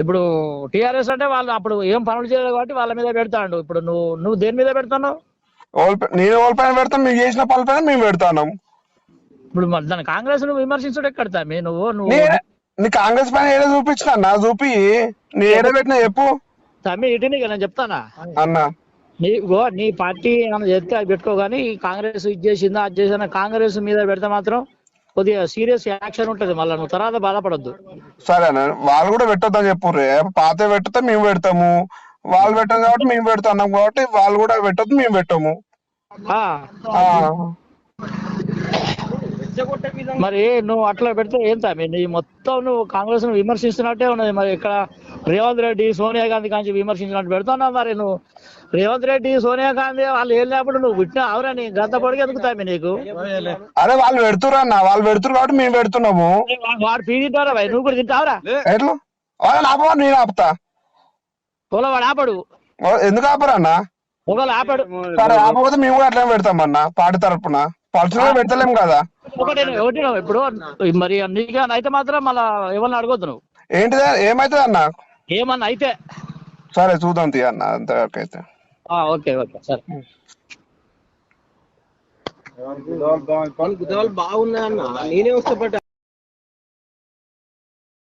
ఇప్పుడు టిఆర్ఎస్ అంటే వాళ్ళు అప్పుడు ఏం పనులు చేయలేదు కాబట్టి వాళ్ళ మీద పెడతాడు. ఇప్పుడు నువ్వు నువ్వు దేని మీద పెడతావు నేను ఓల్ పైన పెడతాం చేసిన పైన మేము పెడతాం ఇప్పుడు దాని కాంగ్రెస్ నువ్వు విమర్శించుడు ఎక్కడ మీ నువ్వు నువ్వు కాంగ్రెస్ పైన ఏదో చూపించిన? నా చూపి. నీ ఏదో పెట్టినా చెప్పు. తమ్మి ఇటు నీకు నేను చెప్తానా? అన్న. నీ ఇగో నీ పార్టీ ఏమైనా చెప్తే అది పెట్టుకో కానీ కాంగ్రెస్ ఇది చేసిందా అది చేసిందా కాంగ్రెస్ మీద పెడితే మాత్రం కొద్దిగా సీరియస్ యాక్షన్ ఉంటది మళ్ళీ నువ్వు తర్వాత బాధపడొద్దు. సరే వాళ్ళు కూడా పెట్టొద్దని చెప్పు పాత పెడితే మేము పెడతాము. వాళ్ళు పెట్టాం కాబట్టి మేము పెడుతున్నాం కాబట్టి వాళ్ళు కూడా పెట్టొద్దు మేము పెట్టాము. మరి నువ్వు అట్లా పెడితే ఏం తమ్మి నీ మొత్తం నువ్వు కాంగ్రెస్ను విమర్శిస్తున్నట్టే ఉన్నది. మరి ఇక్కడ రేవంత్ రెడ్డి సోనియా గాంధీ కాంచి విమర్శించినట్టు పెడుతున్నావు మరి నువ్వు. రేవంత్ రెడ్డి సోనియా గాంధీ వాళ్ళు ఏం లేనప్పుడు నువ్వు పుట్టిన అవరా నీ? గంత పొడిగి ఎందుకు తమ్మి నీకు? అరే వాళ్ళు పెడుతురు అన్న వాళ్ళు పెడుతురు కాబట్టి మేము పెడుతున్నాము. వాడు పీ తింటారా భయ్ నువ్వు కూడా తింటావురా? ఎట్లా? వాళ్ళని ఆపమా నేను ఆపుతా. ఒకవేళ వాడు ఆపడు. ఎందుకు ఆపరు అన్న? ఒకవేళ ఆపడు. సరే ఆపకపోతే మేము కూడా అట్లనే పెడతాం అన్న పార్టీ తరపున. పర్సనల్ పెడతలేం కదా. ఒకటి ఒకటి ఇప్పుడు మరి నీగా అయితే మాత్రం మళ్ళా ఎవరిని అడగొద్దు నువ్వు. ఏంటిదే? ఏమైతుంది అన్న? ఏమన్నా అయితే. సరే చూద్దాం తీ అన్న అంతవరకు అయితే. ఆ, ఓకే ఓకే సరే. గుద్దవాళ్ళు బాగున్నాయన్న నేనే వస్తే